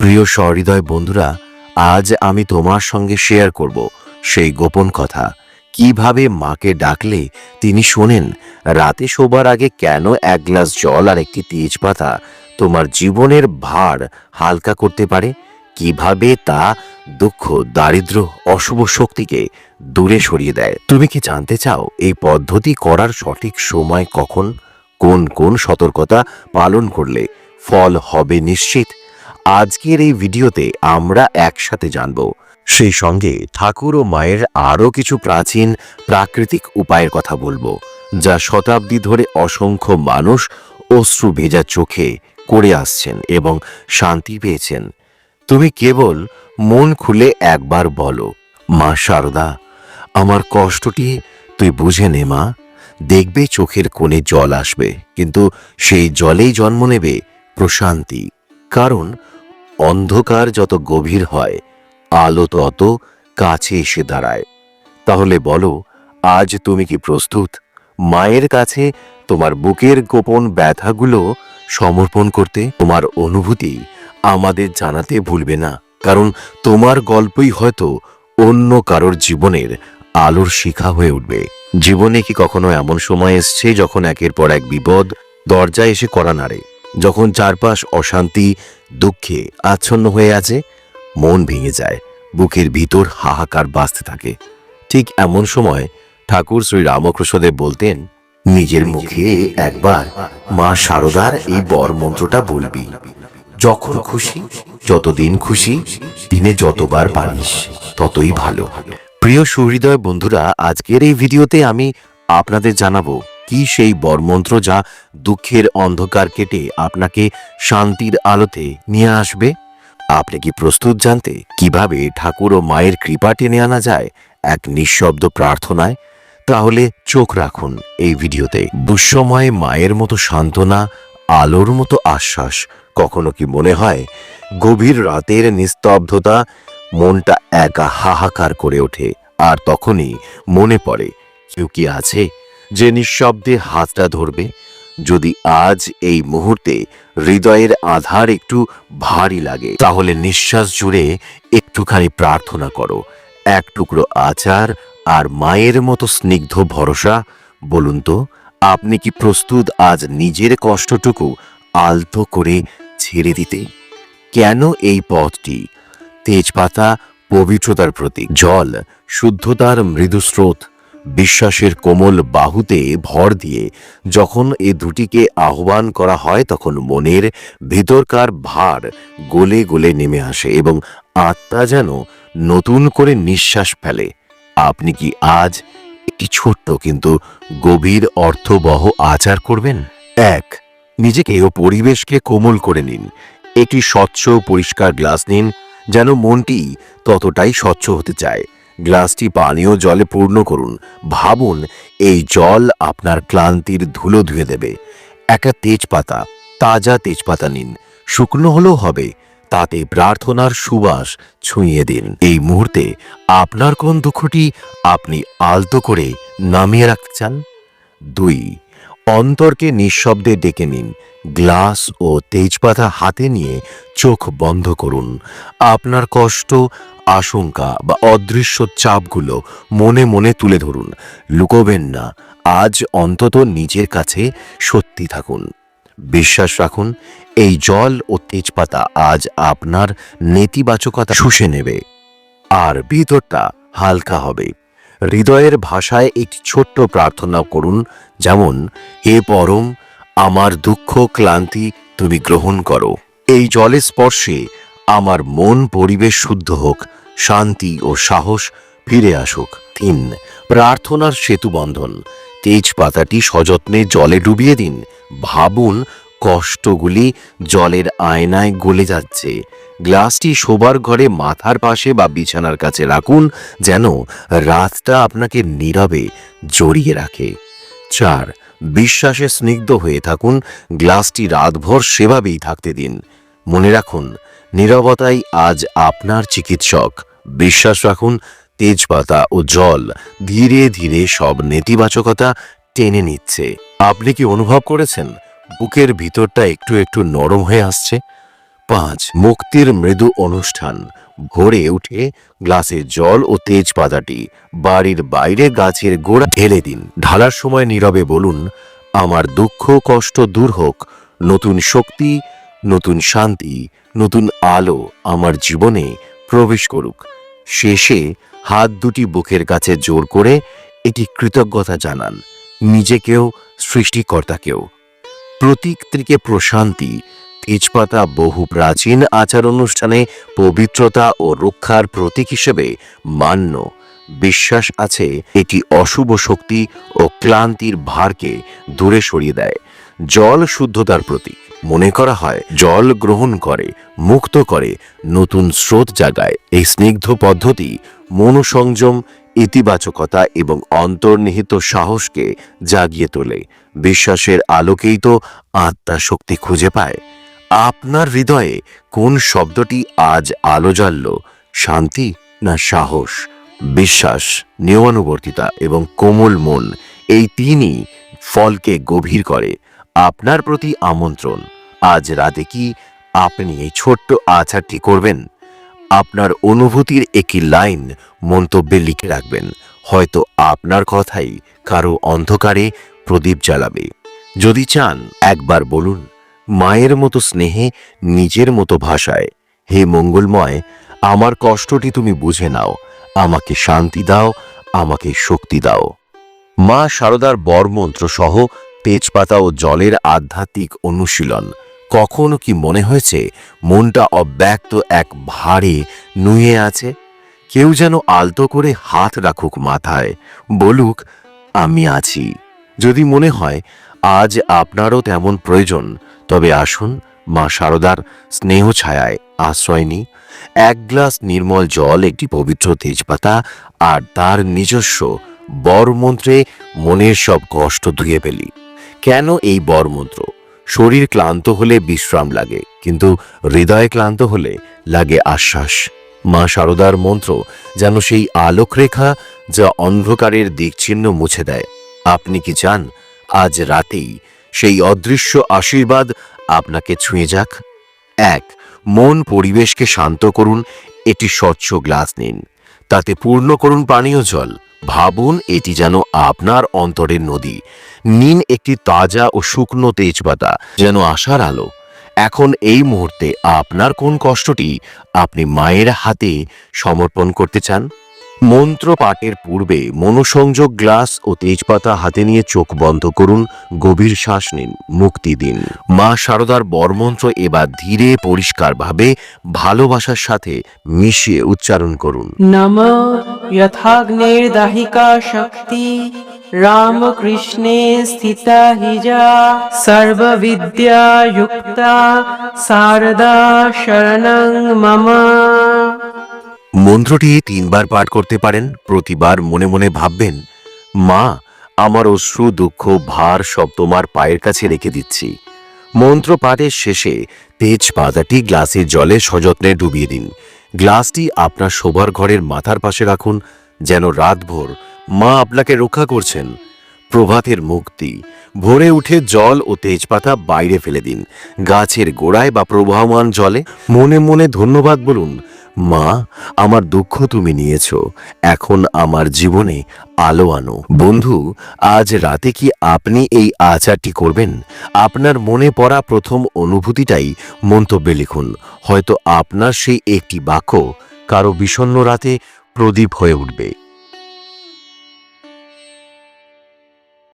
প্রিয় সহৃদয় বন্ধুরা, আজ আমি তোমার সঙ্গে শেয়ার করব সেই গোপন কথা। কীভাবে মাকে ডাকলে তিনি শোনেন, রাতে শোবার আগে কেন এক গ্লাস জল আর একটি তেজপাতা তোমার জীবনের ভার হালকা করতে পারে? কীভাবে তা দুঃখ, দারিদ্র, অশুভ শক্তিকে দূরে সরিয়ে দেয়? তুমি কি জানতে চাও এই পদ্ধতি করার সঠিক সময় কখন? কোন কোন সতর্কতা পালন করলে ফল হবে নিশ্চিত? আজকের এই ভিডিওতে আমরা একসাথে জানব। সেই সঙ্গে ঠাকুর ও মায়ের আরও কিছু প্রাচীন প্রাকৃতিক উপায়ের কথা বলব, যা শতাব্দী ধরে অসংখ্য মানুষ অশ্রু ভেজা চোখে করে আসছেন এবং শান্তি পেয়েছেন। তুমি কেবল মন খুলে একবার বলো, মা শারদা আমার কষ্টটি তুই বুঝে নে মা। দেখবে চোখের কোণে জল আসবে, কিন্তু সেই জলেই জন্ম নেবে প্রশান্তি। কারণ অন্ধকার যত গভীর হয়, আলো তত কাছে এসে দাঁড়ায়। তাহলে বলো, আজ তুমি কি প্রস্তুত? মায়ের কাছে তোমার বুকের গোপন ব্যথাগুলো সমর্পণ করতে তোমার অনুভূতি আমাদের জানাতে ভুলবে না, কারণ তোমার গল্পই হয়তো অন্য কারোর জীবনের আলোর শিখা হয়ে উঠবে। জীবনে কি কখনো এমন সময় এসছে যখন একের পর এক বিপদ দরজায় এসে করা নাড়ে? যখন চারপাশ অশান্তি, দুঃখে আচ্ছন্ন হয়ে আছে, মন ভেঙে যায়, বুকের ভিতর হাহাকার বাঁচতে থাকে। ঠিক এমন সময় ঠাকুর শ্রী রামকৃষ্ণদেব বলতেন, নিজের মুখে একবার মা শারদার এই বর মন্ত্রটা বলবি। যখন খুশি, যতদিন খুশি, দিনে যতবার পারিস, ততই ভালো। প্রিয় সুহৃদয় বন্ধুরা, আজকের এই ভিডিওতে আমি আপনাদের জানাব কি সেই বরমন্ত্র যা দুঃখের অন্ধকার কেটে আপনাকে শান্তির আলোতে নিয়ে আসবে? আপনি কি প্রস্তুত জানতে কীভাবে ঠাকুর ও মায়ের কৃপা টেনে আনা যায় এক নিঃশব্দ প্রার্থনায়? তাহলে চোখ রাখুন এই ভিডিওতে। দুঃসময়ে মায়ের মতো সান্ত্বনা, আলোর মতো আশ্বাস, কখনো কি মনে হয় গভীর রাতের নিস্তব্ধতা মনটা একা হাহাকার করে ওঠে, আর তখনই মনে পড়ে, কেউ কি আছে? যে নিঃশব্দে হাতটা ধরবে, যদি আজ এই মুহূর্তে হৃদয়ের আধার একটু ভারী লাগে, তাহলে নিঃশ্বাস জুড়ে একটুখানি প্রার্থনা করো। এক টুকরো আচার আর মায়ের মতো স্নিগ্ধ ভরসা, বলুন তো, আপনি কি প্রস্তুত আজ নিজের কষ্টটুকু আলতো করে ছেড়ে দিতে? কেন এই পথটি? তেজপাতা পবিত্রতার প্রতীক, জল, শুদ্ধতার মৃদু স্রোত। বিশ্বাসের কোমল বাহুতে ভর দিয়ে যখন এ দুটিকে আহ্বান করা হয়, তখন মনের ভিতরকার ভার গলে গলে নেমে আসে এবং আত্মা যেন নতুন করে নিঃশ্বাস ফেলে। আপনি কি আজ একটি ছোট্ট কিন্তু গভীর অর্থবহ আচার করবেন? এক, নিজেকে ও পরিবেশকে কোমল করে নিন। একটি স্বচ্ছ পরিষ্কার গ্লাস নিন, যেন মনটি ততটাই স্বচ্ছ হতে চায়। গ্লাসটি পানীয় জলে পূর্ণ করুন। ভাবুন, এই জল আপনার ক্লান্তির ধুলো ধুয়ে দেবে। একটা তেজপাতা, তাজা তেজপাতা নিন। শুকনো হলেও হবে। তাতে প্রার্থনার সুবাস ছুঁয়ে দিন। এই মুহূর্তে আপনার কোন দুঃখটি আপনি আলতো করে নামিয়ে রাখতে চান? দুই অন্তরকে নিঃশব্দে ডেকে নিন, গ্লাস ও তেজপাতা হাতে নিয়ে চোখ বন্ধ করুন। আপনার কষ্ট, আশঙ্কা বা অদৃশ্য চাপগুলো মনে মনে তুলে ধরুন। লুকোবেন না, আজ অন্তত নিজের কাছে সত্যি থাকুন। বিশ্বাস রাখুন, এই জল ও তেজপাতা আজ আপনার নেতিবাচকতা শুষে নেবে। আর ভিতরটা হালকা হবে। হৃদয়ের ভাষায় একটি ছোট্ট প্রার্থনা করুন, যেমন, হে পরম, আমার দুঃখ, ক্লান্তি তুমি গ্রহণ করো। এই জলের স্পর্শে আমার মন পরিবেশ শুদ্ধ হোক, শান্তি ও সাহস ফিরে আসুক। তিন, প্রার্থনার সেতু বন্ধন। তেজপাতাটি সযত্নে জলে ডুবিয়ে দিন। ভাবুন, কষ্টগুলি জলের আয়নায় গলে যাচ্ছে। গ্লাসটি শোবার ঘরে মাথার পাশে বা বিছানার কাছে রাখুন যেন রাতটা আপনাকে নীরবে জড়িয়ে রাখে। চার, বিশ্বাসে স্নিগ্ধ হয়ে থাকুন, গ্লাসটি রাতভর সেভাবেই থাকতে দিন। মনে রাখুন, নীরবতাই আজ আপনার চিকিৎসক। বিশ্বাস রাখুন, তেজপাতা ও জল ধীরে ধীরে সব নেতিবাচকতা টেনে নিচ্ছে। আপনি কি অনুভব করেছেন? বুকের ভিতরটা একটু একটু নরম হয়ে আসছে? পাঁচ মুক্তির মৃদু অনুষ্ঠান। ভোরে উঠে গ্লাসে জল ও তেজপাতাটি বাড়ির বাইরে গাছের গোড়া ঢেলে দিন। ঢালার সময় নীরবে বলুন, আমার দুঃখ কষ্ট দূর হোক। নতুন শক্তি, নতুন শান্তি, নতুন আলো আমার জীবনে প্রবেশ করুক। শেষে হাত দুটি বুকের কাছে জোর করে এটি কৃতজ্ঞতা জানান, নিজেকেও, সৃষ্টিকর্তাকেও। প্রতীক থেকে প্রশান্তি তেজপাতা বহু প্রাচীন আচার অনুষ্ঠানে পবিত্রতা ও রক্ষার প্রতীক হিসেবে মান্য। বিশ্বাস আছে, এটি অশুভ শক্তি ও ক্লান্তির ভারকে দূরে সরিয়ে দেয়। জল শুদ্ধতার প্রতীক। মনে করা হয়, জল গ্রহণ করে, মুক্ত করে, নতুন স্রোত জাগায়। এই স্নিগ্ধ পদ্ধতি মনোসংযম, ইতিবাচকতা এবং অন্তর্নিহিত সাহসকে জাগিয়ে তোলে। বিশ্বাসের আলোকেই তো আত্মা শক্তি খুঁজে পায়। আপনার হৃদয়ে কোন শব্দটি আজ আলো জ্বালল? শান্তি না সাহস? বিশ্বাস, নিয়মানুবর্তিতা এবং কোমল মন, এই তিনই ফলকে গভীর করে। আপনার প্রতি আমন্ত্রণ। আজ রাতে কি আপনি এই ছোট্ট আচারটি করবেন? আপনার অনুভূতির একটি লাইন মন্তব্যে লিখে রাখবেন। হয়তো আপনার কথাই কারও অন্ধকারে প্রদীপ জ্বালাবে। যদি চান, একবার বলুন। মায়ের মতো স্নেহে নিজের মতো ভাষায়, হে মঙ্গলময়, আমার কষ্টটি তুমি বুঝে নাও, আমাকে শান্তি দাও, আমাকে শক্তি দাও মা শারদার বরমন্ত্র সহ তেজপাতা ও জলের আধ্যাত্মিক অনুশীলন। কখনো কি মনে হয়েছে মনটা অব্যক্ত এক ভারে নুয়ে আছে? কেউ যেন আলতো করে হাত রাখুক মাথায়, বলুক, আমি আছি। যদি মনে হয়, আজ আপনারও তেমন প্রয়োজন, তবে আসুন মা শারদার স্নেহ ছায়ায় আশ্রয় নিই। এক গ্লাস নির্মল জল, একটি পবিত্র তেজপাতা, আর তার নিজস্ব বরমন্ত্রে মনের সব কষ্ট ধুয়ে ফেলি। কেন এই বরমন্ত্র শরীর ক্লান্ত হলে বিশ্রাম লাগে, কিন্তু হৃদয় ক্লান্ত হলে লাগে আশ্বাস। মা শারদার মন্ত্র যেন সেই আলোকরেখা যা অন্ধকারের দিকচিহ্ন মুছে দেয়। আপনি কি চান আজ রাতেই সেই অদৃশ্য আশীর্বাদ আপনাকে ছুঁয়ে যাক? এক, মন পরিবেশকে শান্ত করুন, এটি স্বচ্ছ গ্লাস নিন। তাতে পূর্ণ করুন পানীয় জল। ভাবুন এটি যেন আপনার অন্তরের নদী। নিন একটি তাজা ও শুকনো তেজপাতা, যেন আশার আলো। এখন এই মুহূর্তে আপনার কোন কষ্টটি আপনি মায়ের হাতে সমর্পণ করতে চান? মন্ত্র পাঠের পূর্বে মনোসংযোগ গ্লাস ও তেজপাতা হাতে নিয়ে চোখ বন্ধ করুন, গভীর শ্বাস নিন, মুক্তি দিন। মা শারদার বরমন্ত্র এবার ধীরে, পরিষ্কারভাবে, ভালোবাসার সাথে মিশিয়ে উচ্চারণ করুন। নম যথাগ্নের দাহিকা শক্তি রামকৃষ্ণে স্থিতা হিজা সর্ববিদ্যা যুক্তা, সারদা শরণং মমা। মন্ত্রটি তিনবার পাঠ করতে পারেন, প্রতিবার মনে মনে ভাববেন, মা, আমার অশ্রু, দুঃখ, ভার সব তোমার পায়ের কাছে রেখে দিচ্ছি। মন্ত্র পাঠের শেষে তেজপাতাটি গ্লাসে জলে সযত্নে ডুবিয়ে দিন। গ্লাসটি আপনার শোবার ঘরের মাথার পাশে রাখুন, যেন রাতভর মা আপনাকে রক্ষা করছেন। প্রভাতের মুক্তি। ভোরে উঠে জল ও তেজপাতা বাইরে ফেলে দিন। গাছের গোড়ায় বা প্রবাহমান জলে মনে মনে ধন্যবাদ বলুন, মা, আমার দুঃখ তুমি নিয়েছ। এখন আমার জীবনে আলো আনো। বন্ধু, আজ রাতে কি আপনি এই আচারটি করবেন? আপনার মনে পড়া প্রথম অনুভূতিটাই মন্তব্যে লিখুন। হয়তো আপনার সেই একটি বাক্য কারও বিষণ্ণ রাতে প্রদীপ হয়ে উঠবে।